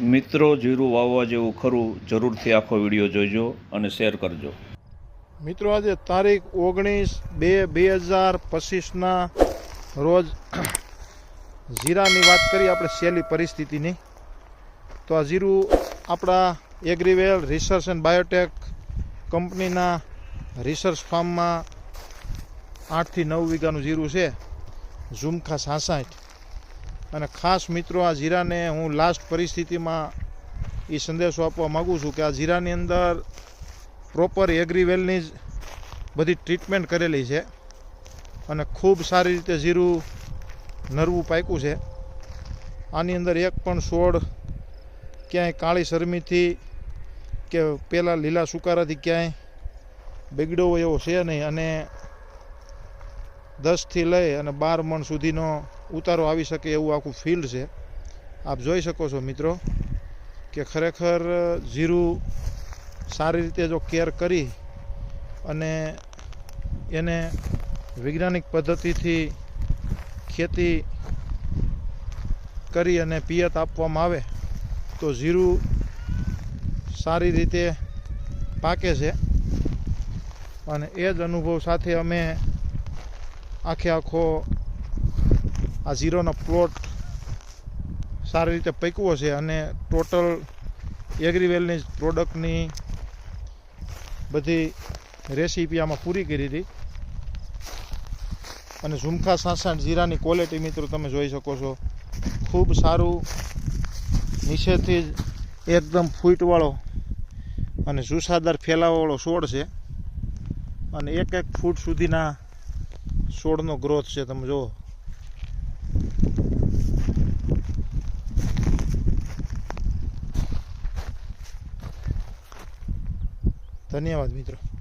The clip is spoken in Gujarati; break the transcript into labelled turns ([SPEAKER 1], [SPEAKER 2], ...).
[SPEAKER 1] મિત્રો જીરું વાવવા જેવું ખરું, જરૂરથી આખો વીડિયો જોઈજો અને શેર કરજો.
[SPEAKER 2] મિત્રો, આજે તારીખ ઓગણીસ બે બે હજાર પચીસના રોજ જીરાની વાત કરીએ આપણે સહેલી પરિસ્થિતિની. તો આ જીરું આપણા એગ્રીવેલ રિસર્ચ એન્ડ બાયોટેક કંપનીના રિસર્ચ ફાર્મમાં આઠથી નવ વીઘાનું જીરું છે. ઝુમખા સાસઠ. અને ખાસ મિત્રો આ જીરાને હું લાસ્ટ પરિસ્થિતિમાં એ સંદેશો આપવા માગું છું કે આ જીરાની અંદર પ્રોપર એગ્રીવેલની જ બધી ટ્રીટમેન્ટ કરેલી છે અને ખૂબ સારી રીતે જીરું નરવું પાક્યું છે. આની અંદર એક પણ છોડ ક્યાંય કાળી શરમીથી કે પેલા લીલા સુકારાથી ક્યાંય બગડ્યો હોય એવો છે નહીં. અને દસથી લઈ અને બાર મણ સુધીનો ઉતારો આવી શકે એવું આખું ફિલ્ડ છે. આપ જોઈ શકો છો મિત્રો કે ખરેખર જીરું સારી રીતે જો કેર કરી અને એને વૈજ્ઞાનિક પદ્ધતિથી ખેતી કરી અને પિયત આપવામાં આવે તો જીરું સારી રીતે પાકે છે. અને એ જ અનુભવ સાથે અમે આખે આખો આ ઝીરોનો પ્લોટ સારી રીતે પૈકવો છે અને ટોટલ એગ્રીવેલની પ્રોડક્ટની બધી રેસીપી આમાં પૂરી કરી હતી. અને ઝુમખા સાસાણ જીરાની ક્વોલિટી મિત્રો તમે જોઈ શકો છો. ખૂબ સારું, નીચેથી જ એકદમ ફૂટવાળો અને જુસાદાર ફેલાવાવાળો છોડ છે. અને એક એક ફૂટ સુધીના છોડનો ગ્રોથ છે, તમે જુઓ. ધન્યવાદ મિત્રો.